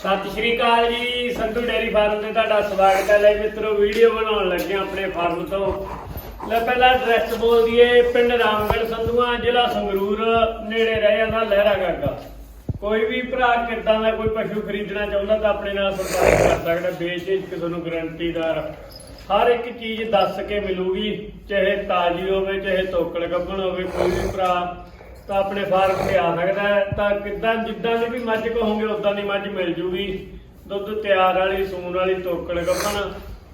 ਸਤਿ ਸ਼੍ਰੀ ਅਕਾਲ ਜੀ, Sandhu dairy farm ਤੇ ਤੁਹਾਡਾ ਸਵਾਗਤ ਹੈ। ਲੈ ਮਿੱਤਰੋ, ਵੀਡੀਓ ਬਣਾਉਣ ਲੱਗੇ ਆਪਣੇ ਫਾਰਮ ਤੋਂ। ਲੈ ਪਹਿਲਾਂ ਐਡਰੈਸ ਬੋਲ ਦਈਏ, ਪਿੰਡ ਰਾਮਗੜ੍ਹ ਸੰਧੂਆਂ, ਜ਼ਿਲ੍ਹਾ ਸੰਗਰੂਰ, ਨੇੜੇ ਰਹਿ ਜਾਂਦਾ ਲਹਿਰਾ ਗਾਗਾ। ਕੋਈ ਵੀ ਭਰਾ ਕਿਰਦਾਂ ਦਾ ਕੋਈ ਪਸ਼ੂ ਖਰੀਦਣਾ ਚਾਹੁੰਦਾ ਤਾਂ ਆਪਣੇ ਨਾਲ ਸੰਪਰਕ ਕਰ ਸਕਦਾ ਬੇਚਿਜ ਤੁਹਾਨੂੰ ਗਰੰਟੀਦਾਰ ਹਰ ਇੱਕ ਚੀਜ਼ ਦੱਸ ਕੇ ਮਿਲੂਗੀ, ਚਾਹੇ ਤਾਜ਼ੀ ਹੋਵੇ, ਚਾਹੇ ਤੋਕੜ ਗੱਭਣ ਹੋਵੇ, ਕੋਈ ਵੀ ਭਰਾ ਤਾਂ ਆਪਣੇ ਫਾਰਮ ਤੇ ਆ ਸਕਦਾ ਹੈ। ਤਾਂ ਕਿੱਦਾਂ ਜਿੱਦਾਂ ਦੀ ਵੀ ਮੱਝ ਕਹੋਗੇ ਉਦਾਂ ਦੀ ਮੱਝ ਮਿਲ ਜੂਗੀ। ਦੁੱਧ ਤਿਆਰ ਵਾਲੀ, ਸੂਣ ਵਾਲੀ, ਤੋਕੜ ਗੱਭਣ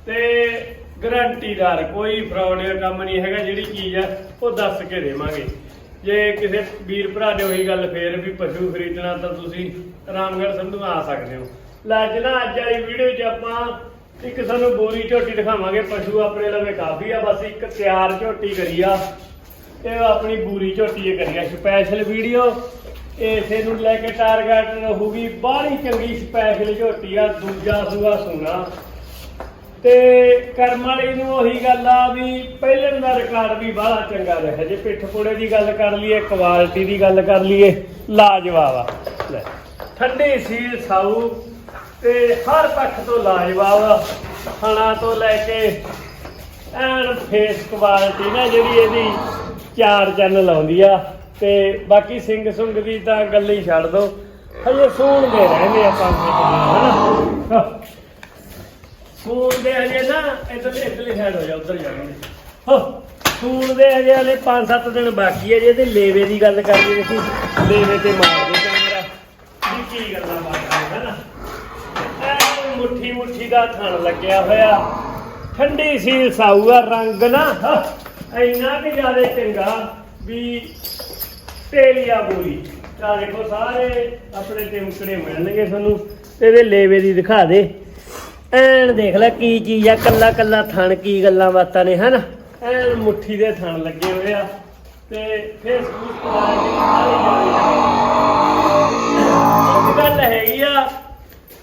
ਤੇ ਗਰੰਟੀਦਾਰ ਕੋਈ ਫਰਾਡ ਦਾ ਕੰਮ ਨਹੀਂ ਹੈਗਾ, ਜਿਹੜੀ ਚੀਜ਼ ਹੈ, ਉਹ ਦੱਸ ਕੇ ਦੇਵਾਂਗੇ। ਜੇ ਕਿਸੇ ਵੀਰ ਭਰਾ ਨੇ ਉਹੀ ਗੱਲ ਫੇਰ ਵੀ ਪਸ਼ੂ ਖਰੀਦਣਾ, ਤਾਂ ਤੁਸੀਂ ਰਾਮਗੜ੍ਹ ਸੰਧੂ ਆ ਸਕਦੇ ਹੋ। ਲੈ ਅੱਜ ਅੱਜ ਵਾਲੀ ਵੀਡੀਓ 'ਚ ਆਪਾਂ ਇੱਕ ਸਾਨੂੰ ਬੋਰੀ ਝੋਟੀ ਦਿਖਾਵਾਂਗੇ। ਪਸ਼ੂ ਆਪਣੇ ਲਵੇ ਕਾਫੀ ਆ, ਬਸ ਇੱਕ ਤਿਆਰ ਝੋਟੀ ਕਰੀ ਆ। ਤੇ ਉਹ ਆਪਣੀ ਬੂਰੀ ਝੋਟੀ ਇਹ ਕਰੀ ਆ ਸਪੈਸ਼ਲ ਵੀਡੀਓ ਇਸੇ ਨੂੰ ਲੈ ਕੇ ਟਾਰਗੇਟ ਰਹੂਗੀ ਬਾਹਲੀ ਚੰਗੀ ਸਪੈਸ਼ਲ ਝੋਟੀ ਆ, ਦੂਜਾ ਸੂਆ ਸੋਨਾ। ਤੇ ਕਰਮ ਵਾਲੀ ਨੂੰ ਉਹੀ ਗੱਲ ਆ ਵੀ ਪਹਿਲੇ ਦਾ ਰਿਕਾਰਡ ਵੀ ਬਾਹਲਾ ਚੰਗਾ ਰਿਹਾ। ਜੇ ਪਿੱਠ ਪੁੜੇ ਦੀ ਗੱਲ ਕਰ ਲਈਏ ਕੁਆਲਿਟੀ ਦੀ ਗੱਲ ਕਰ ਲਈਏ, ਲਾਜਵਾਬ ਆ। ਲੈ, ਠੰਡੀ ਸੀਲ ਸਾਊ ਤੇ ਹਰ ਪੱਖ ਤੋਂ ਲਾਜਵਾਬ ਆ। ਖਾਣਾ ਤੋਂ ਲੈ ਕੇ ਐਨ ਫੇਸ ਕੁਆਲਿਟੀ ਨਾ ਜਿਹੜੀ ਇਹਦੀ ਚਾਰ ਚੰਨ ਆਉਂਦੀ ਆ ਤੇ ਬਾਕੀ ਸਿੰਘ ਸੁੰਗ ਦੀ ਤਾਂ ਗੱਲ ਹੀ ਛੱਡ ਦੋ। ਹਜੇ ਸੂਣਦੇ ਰਹਿੰਦੇ ਆ ਪੰਜ ਸੱਤ ਦਿਨ, ਹਨਾ? ਸੂਣ ਹਜੇ ਨਾ ਇਧਰ ਇਧਰਲੀ ਸਾਈਡ ਹੋ ਜਾ, ਉਧਰ ਜਾਵਾਂਗੇ ਹੋ ਹਜੇ ਹਲੇ 5-7 ਦਿਨ ਬਾਕੀ ਹੈ ਜੇ ਤੇ ਲੇਵੇ ਦੀ ਗੱਲ ਕਰੀਏ ਤੁਸੀਂ ਲੇਵੇ ਤੇ ਮਾਰ ਕੈਮਰਾ। ਵੀ ਕੀ ਗੱਲਾਂ ਬਾਤਾਂ ਹੈ ਮੁੱਠੀ ਮੁੱਠੀ ਦਾ ਥਣ ਲੱਗਿਆ ਹੋਇਆ। ਠੰਡੀ ਸੀਲ ਸਾਊ ਆ ਰੰਗ ਨਾ ਇੰਨਾ ਕਿ ਜ਼ਿਆਦਾ ਚੰਗਾ ਵੀ ਤੇਲੀਆ ਬੋਲੀ। ਆ ਦੇਖੋ, ਸਾਰੇ ਆਪਣੇ ਟਿਮਕੜੇ ਮਿਲਣਗੇ ਤੁਹਾਨੂੰ। ਤੇ ਇਹਦੇ ਲੇਵੇ ਦੀ ਦਿਖਾ ਦੇ। ਐਨ ਦੇਖ ਲੈ ਕੀ ਚੀਜ਼ ਆ, ਕੱਲਾ ਕੱਲਾ ਥਣ, ਕੀ ਗੱਲਾਂ ਬਾਤਾਂ ਨੇ, ਹਨ? ਐਨ ਮੁੱਠੀ ਦੇ ਥਣ ਲੱਗੇ ਹੋਏ ਆ। ਤੇ ਫੇਸਬੁੱਕ ਕੁਆਲਿਟੀ ਸਾਰੀ ਗੱਲ ਹੈਗੀ ਆ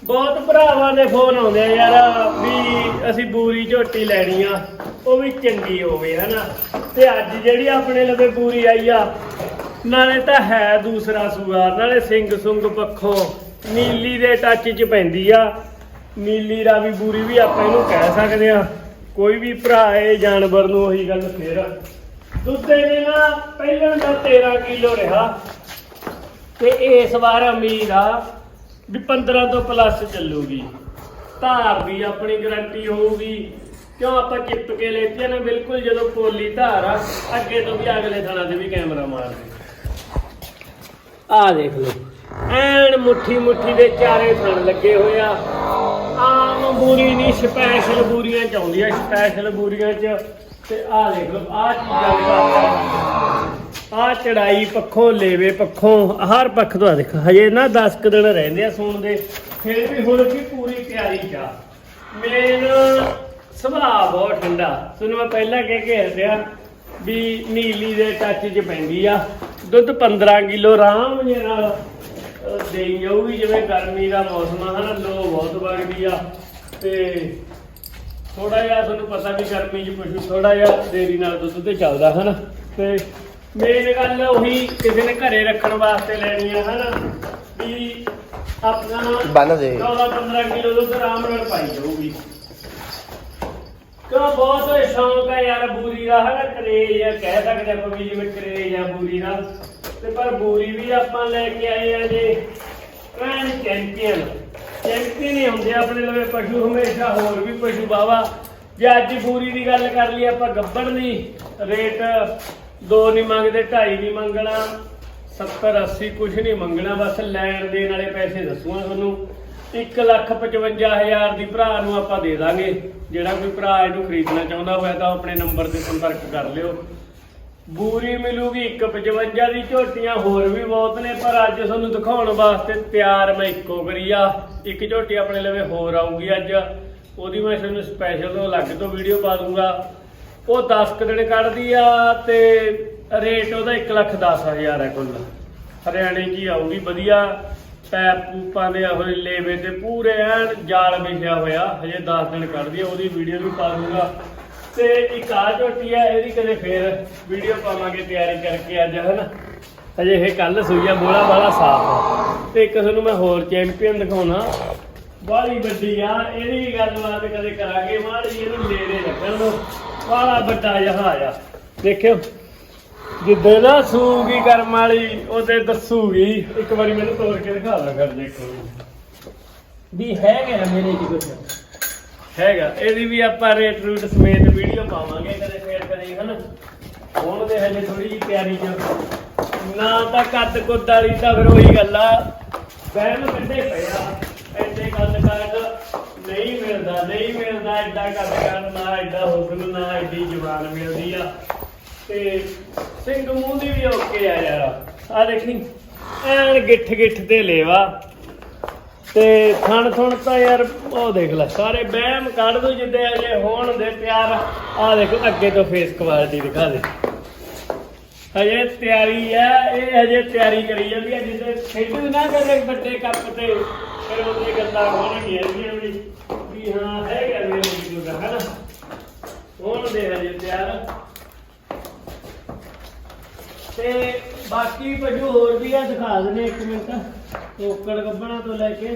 ਬਹੁਤ ਭਰਾਵਾਂ ਦੇ ਫੋਨ ਆਉਂਦੇ ਆ ਯਾਰ ਵੀ ਅਸੀਂ ਬੂਰੀ ਝੋਟੀ ਲੈਣੀ ਆ, ਉਹ ਵੀ ਚੰਗੀ ਹੋਵੇ, ਹਨਾ? ਤੇ ਅੱਜ ਜਿਹੜੀ ਆਪਣੇ ਲਵੇ ਬੂਰੀ ਆਈ ਆ, ਨਾਲੇ ਤਾਂ ਹੈ ਦੂਸਰਾ ਸੂਆ ਨਾਲੇ ਸਿੰਘ ਸੁੰਗ ਪੱਖੋਂ ਨੀਲੀ ਦੇ ਟੱਚ 'ਚ ਪੈਂਦੀ ਆ। ਨੀਲੀ ਰਾਵੀ ਬੂਰੀ ਵੀ ਆਪਾਂ ਇਹਨੂੰ ਕਹਿ ਸਕਦੇ ਆ। ਕੋਈ ਵੀ ਭਰਾ ਇਹ ਜਾਨਵਰ ਨੂੰ ਉਹੀ ਗੱਲ ਫੇਰ। ਦੁੱਧ ਇਹਨੇ ਨਾ ਪਹਿਲਾਂ ਦਾ 13 ਕਿਲੋ ਰਿਹਾ। ਤੇ ਇਸ ਵਾਰ ਅਮੀਰ ਆ। ਵੀ 15 ਤੋਂ ਪਲੱਸ ਚੱਲੂਗੀ। ਧਾਰ ਦੀ ਆਪਣੀ ਗਾਰੰਟੀ ਹੋਊਗੀ। ਕਿਉਂ ਆਪਾਂ ਚਿੱਪ ਕੇ ਲੈਤੀਆਂ ਨੇ? ਬਿਲਕੁਲ ਜਦੋਂ ਪੋਲੀ ਧਾਰ ਆ ਅੱਗੇ ਤੋਂ ਵੀ ਅਗਲੇ ਥਾਣਾ ਤੇ ਵੀ ਕੈਮਰਾ ਮਾਰਦੇ। ਆ ਦੇਖ ਲਓ। ਐਨ ਮੁੱਠੀ ਮੁੱਠੀ ਦੇ ਚਾਰੇ ਥਣ ਲੱਗੇ ਹੋਏ ਆ। ਆਮ ਬੂਰੀ ਨਹੀਂ ਸਪੈਸ਼ਲ ਬੂਰੀਆਂ ਚ ਆਉਂਦੀਆਂ ਸਪੈਸ਼ਲ ਬੂਰੀਆਂ ਚ। ਤੇ ਆ ਦੇਖ ਲਓ ਆ ਚੀਜ਼ਾਂ ਦੇ ਆ ਚੜਾਈ ਪੱਖੋਂ, ਲੇਵੇ ਪੱਖੋਂ ਹਰ ਪੱਖ ਤੋਂ ਆ ਦੇਖ, ਹਜੇ ਨਾ 10 ਕੁ ਦਿਨ ਰਹਿੰਦੇ ਆ ਸੌਣ ਦੇ, ਫਿਰ ਵੀ ਹੁਣ ਵੀ ਪੂਰੀ ਤਿਆਰੀ ਚਾ ਮੇਨ ਸੁਭਾਅ ਬਹੁਤ ਠੰਡਾ। ਤੁਹਾਨੂੰ ਮੈਂ ਪਹਿਲਾਂ ਕਹਿ ਕੇ ਹਟਿਆ ਵੀ ਨੀਲੀ ਦੇ ਟੱਚ 'ਚ ਪੈਂਦੀ ਆ। ਦੁੱਧ 15 ਕਿਲੋ ਆਰਾਮ ਜੇ ਨਾਲ ਦੇਈ ਜਾਊਗੀ, ਜਿਵੇਂ ਗਰਮੀ ਦਾ ਮੌਸਮ ਆ, ਹਨਾ, ਲੋ ਬਹੁਤ ਵਗਦੀ ਆ। ਤੇ ਥੋੜਾ ਜਿਹਾ ਤੁਹਾਨੂੰ ਪਤਾ ਵੀ ਗਰਮੀ 'ਚ ਪਸ਼ੂ ਥੋੜਾ ਜਿਹਾ ਦੇਰੀ ਨਾਲ ਦੁੱਧ ਤੇ ਚੱਲਦਾ, ਹਨਾ। ਤੇ ਮੇਨ ਗੱਲ ਉਹੀ ਕਿਸੇ ਨੇ ਘਰੇ ਰੱਖਣ ਵਾਸਤੇ ਲੈਣੀ ਆ ਹਨਾ? ਵੀ ਆਪਣਾ ਬੰਨ ਦੇ। 14 15 ਕਿਲੋ ਦੁੱਧ ਆਰਾਮ ਨਾਲ ਪਾਈ ਜਾਊਗੀ। ਕਿਉਂ ਬਹੁਤ ਸ਼ੌਂਕ ਹੈ ਯਾਰ ਬੂਰੀ ਦਾ ਹਨਾ? ਕਰੇਜ ਕਹਿ ਸਕਦੇ ਆਪਾਂ ਵੀ ਜਿਵੇਂ ਕਰੇਜ ਆ ਬੂਰੀ ਦਾ। ਤੇ ਪਰ ਬੂਰੀ ਵੀ ਆਪਾਂ ਲੈ ਕੇ ਆਏ ਆ ਜੇ ਐਨ ਚੈਂਪੀਅਨ ਚੈਂਪੀਅਨ ਹੀ ਹੁੰਦੇ ਆਪਣੇ ਲਵੇ ਪਸ਼ੂ ਹਮੇਸ਼ਾ ਹੋਰ ਵੀ ਪਸ਼ੂ ਬਾਵਾ ਜੇ ਅੱਜ ਬੂਰੀ ਦੀ ਗੱਲ ਕਰ ਲਈ ਆਪਾਂ ਗੱਬੜ ਦੀ ਰੇਟ ਦੋ ਨਹੀਂ ਮੰਗਦੇ, ਢਾਈ ਨਹੀਂ ਮੰਗਣਾ 70 80 ਕੁਝ ਨਹੀਂ ਮੰਗਣਾ, ਬਸ ਲੈਣ ਦੇਣ ਵਾਲੇ ਪੈਸੇ ਦੱਸੂਗਾ ਤੁਹਾਨੂੰ। 155000 ਦੀ ਭਰਾ ਨੂੰ ਆਪਾਂ ਦੇ ਦਾਂਗੇ। ਜਿਹੜਾ ਕੋਈ ਭਰਾ ਇਹਨੂੰ ਖਰੀਦਣਾ ਚਾਹੁੰਦਾ ਹੋਇਆ ਤਾਂ ਉਹ ਆਪਣੇ ਨੰਬਰ ਤੇ ਸੰਪਰਕ ਕਰ ਲਿਓ। ਬੂਰੀ ਮਿਲੂਗੀ 155 ਦੀ, ਝੋਟੀਆਂ ਹੋਰ ਵੀ ਬਹੁਤ ਨੇ, ਪਰ ਅੱਜ ਤੁਹਾਨੂੰ ਦਿਖਾਉਣ ਵਾਸਤੇ ਤਿਆਰ ਮੈਂ ਇੱਕੋ ਕਰੀ ਆ। ਇੱਕ ਝੋਟੀ ਆਪਣੇ ਲਵੇ ਹੋਰ ਆਊਗੀ ਅੱਜ। ਉਹਦੀ ਮੈਂ ਤੁਹਾਨੂੰ ਸਪੈਸ਼ਲ ਤੋਂ ਅਲੱਗ ਤੋਂ ਵੀਡੀਓ ਪਾ ਦੂੰਗਾ। ਉਹ 10 ਕੁ ਦਿਨ ਕੱਢਦੀ ਆ ਤੇ ਰੇਟ ਉਹਦਾ 1 ਲੱਖ 10 ਹਜ਼ਾਰ ਹੈ ਕੁੱਲ। ਹਰਿਆਣੇ ਕੀ ਆਊਗੀ, ਵਧੀਆ। ਪੈਪ ਪੂਪਾਂ ਦੇ ਹੋਏ ਲੇਵੇ ਤੇ ਪੂਰੇ ਐਨ ਜਾਲ ਵਿਛਿਆ ਹੋਇਆ, ਹਜੇ 10 ਦਿਨ ਕੱਢਦੀ ਆ, ਉਹਦੀ ਵੀਡੀਓ ਵੀ ਪਾ ਦੂੰਗਾ ਤੇ ਇੱਕ ਆ ਝੋਟੀ ਆ, ਇਹਦੀ ਕਦੇ ਫੇਰ ਵੀਡੀਓ ਪਾਵਾਂਗੇ ਤਿਆਰੀ ਕਰਕੇ ਅੱਜ, ਹਨਾ? ਹਜੇ ਇਹ ਕੱਲ ਸੂਈਆ ਬੋਲਾ ਵਾਲਾ ਸਾਫ਼ ਆ। ਤੇ ਇੱਕ ਤੁਹਾਨੂੰ ਮੈਂ ਹੋਰ ਚੈਂਪੀਅਨ ਦਿਖਾਉਣਾ। ਬਾਹਲੀ ਵੱਡੀ ਆ, ਇਹਦੀ ਗੱਲਬਾਤ ਕਦੇ ਕਰਾਂਗੇ, ਮਾੜੀ ਇਹਨੂੰ ਨੇੜੇ ਲੱਗਣ ਦੋ ਬਾਹਲਾ ਵੱਡਾ ਜਹਾਜ਼ ਆ ਦੇਖਿਓ ਜਿੱਦਾਂ ਨਾ ਸੂਗੀ ਕਰਮ ਵਾਲੀ ਉਹਦੇ ਦੱਸੂਗੀ। ਇੱਕ ਵਾਰੀ ਮੈਨੂੰ ਤੋੜ ਕੇ ਦਿਖਾ ਲਾ ਕਰ ਦੇਖੋ। ਵੀ ਹੈਗਾ ਮੇਰੇ ਚ ਕੁਝ ਹੈਗਾ। ਇਹਦੀ ਵੀ ਆਪਾਂ ਰੇਟ ਰੂਟ ਸਮੇਤ ਵੀਡੀਓ ਪਾਵਾਂਗੇ ਕਦੇ ਫੇਰ ਕਦੇ ਹਨ? ਹੁਣ ਦੇ ਹਜੇ ਥੋੜੀ ਜਿਹੀ ਤਿਆਰੀ ਚ ਨਾ ਤਾਂ ਕੱਦ ਕੁੱਦ ਵਾਲੀ ਤਾਂ ਫਿਰ ਉਹੀ ਗੱਲ ਆ। ਬਹਿਮ ਕੱਢੇ ਪਿਆ ਐਡੇ ਕੱਦ ਕੱਦ ਨਹੀਂ ਮਿਲਦਾ ਨਹੀਂ ਮਿਲਦਾ ਐਡਾ ਕੱਦ ਕੱਦ ਨਾ ਐਡਾ ਹੁਸਨ ਨਾ ਐਡੀ ਜਵਾਨ ਮਿਲਦੀ ਆ। ਤੇ ਸਿੰਘ ਮੂੰਹ ਦੀ ਵੀ ਓਕੇ ਆ ਯਾਰ। ਆ ਦੇਖੀ ਐਨ ਗਿੱਠ ਗਿੱਠ ਤੇ ਲੇਵਾ। ਤੇ ਥਣ ਥਣ ਤਾਂ ਯਾਰ, ਉਹ ਦੇਖ ਲੈ, ਸਾਰੇ ਬਹਿਮ ਕੱਢ ਦੋ ਜਿੱਦੇ ਅਜੇ ਹੋਣ ਦੇ ਪਿਆਰ ਆ। ਦੇਖੋ, ਅੱਗੇ ਤੋਂ ਫੇਸ ਕੁਆਲਿਟੀ ਦਿਖਾ ਦੇ। ਹਜੇ ਤਿਆਰੀ ਆ, ਇਹ ਹਜੇ ਤਿਆਰੀ ਕਰੀ ਜਾਂਦੀ ਹੈ ਜਿੱਦੇ ਖੇਡੂ ਨਾ ਕਰੇ ਵੱਡੇ ਕੱਪ ਤੇ, ਫਿਰ ਉਹਦੇ ਗੱਲਾਂ ਹੋਣਗੀਆਂ ਇਹਦੀਆਂ ਵੀ ਹਾਂ ਹੈਗਾ ਮੇਰੇ ਵੀਡੀਓ ਦਾ ਹਨਾ ਹੋਣ ਹਜੇ ਤਿਆਰ। ਤੇ ਬਾਕੀ ਪਸ਼ੂ ਹੋਰ ਵੀ ਆ, ਦਿਖਾ ਦਨੇ ਇੱਕ ਮਿੰਟ। ਟੋਕੜ ਗੱਬਣਾ ਤੋਂ ਲੈ ਕੇ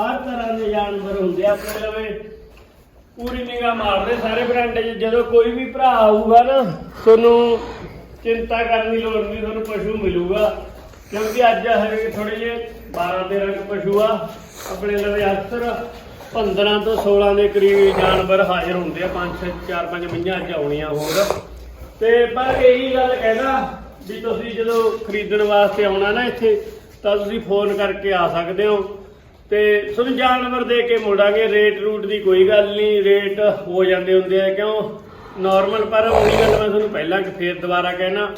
ਹਰ ਤਰ੍ਹਾਂ ਦੇ ਜਾਨਵਰ ਹੁੰਦੇ ਆ, ਆਪਣੇ ਲਵੇ। ਪੂਰੀ ਨਿਗਾਹ ਮਾਰਦੇ ਸਾਰੇ ਬ੍ਰਾਂਡ 'ਚ, ਜਦੋਂ ਕੋਈ ਵੀ ਭਰਾ ਆਊਗਾ ਨਾ, ਤੁਹਾਨੂੰ ਚਿੰਤਾ ਕਰਨ ਦੀ ਲੋੜ ਨਹੀਂ, ਤੁਹਾਨੂੰ ਪਸ਼ੂ ਮਿਲੂਗਾ। ਕਿਉਂਕਿ ਅੱਜ ਹਰੇ ਥੋੜੇ ਜਿਹੇ 12 13 ਕੁ ਪਸ਼ੂ ਆ, ਆਪਣੇ ਲਵੇ ਅਕਸਰ 15 ਤੋਂ 16 ਦੇ ਕਰੀਬ ਜਾਨਵਰ ਹਾਜ਼ਰ ਹੁੰਦੇ ਆ 5 4 5 ਮਹੀਨਿਆਂ ਅੱਜ ਆਉਣੀਆਂ ਹੋਰ। ਤੇ ਪਰ ਇਹੀ ਗੱਲ ਕਹਿਣਾ ਵੀ ਤੁਸੀਂ ਜਦੋਂ ਖਰੀਦਣ ਵਾਸਤੇ ਆਉਣਾ ਨਾ ਇੱਥੇ, ਤਾਂ ਤੁਸੀਂ ਫੋਨ ਕਰਕੇ ਆ ਸਕਦੇ ਹੋ। ਤੇ ਤੁਹਾਨੂੰ ਜਾਨਵਰ ਦੇ ਕੇ ਮੋੜਾਂਗੇ, ਰੇਟ ਰੂਟ ਦੀ ਕੋਈ ਗੱਲ ਨਹੀਂ, ਰੇਟ ਹੋ ਜਾਂਦੇ ਹੁੰਦੇ ਆ, ਕਿਉਂ? ਨਾਰਮਲ ਪਰ ਉਹੀ ਗੱਲ ਮੈਂ ਤੁਹਾਨੂੰ ਪਹਿਲਾਂ ਕਿ ਫੇਰ ਦੁਬਾਰਾ ਕਹਿਣਾ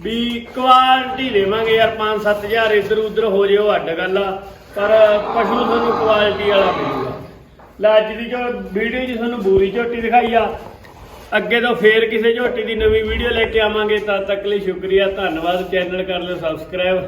ਵੀ ਕੁਆਲਿਟੀ ਦੇਵਾਂਗੇ ਯਾਰ 5-7000 ਇੱਧਰ ਉੱਧਰ ਹੋ ਜੇ ਅੱਡ ਗੱਲ ਆ, ਪਰ ਪਸ਼ੂ ਤੁਹਾਨੂੰ ਕੁਆਲਿਟੀ ਵਾਲਾ ਮਿਲੂਗਾ। ਲੈ ਅੱਜ ਦੀ ਜੋ ਵੀਡੀਓ ਜੀ ਤੁਹਾਨੂੰ ਬੂਰੀ ਝੋਟੀ ਦਿਖਾਈ ਆ, ਅੱਗੇ ਤੋਂ ਫੇਰ ਕਿਸੇ ਝੋਟੀ ਦੀ ਨਵੀਂ ਵੀਡੀਓ ਲੈ ਕੇ ਆਵਾਂਗੇ, ਤਦ ਤੱਕ ਲਈ ਸ਼ੁਕਰੀਆ, ਧੰਨਵਾਦ, ਚੈਨਲ ਕਰ ਲਿਓ, ਸਬਸਕ੍ਰਾਈਬ।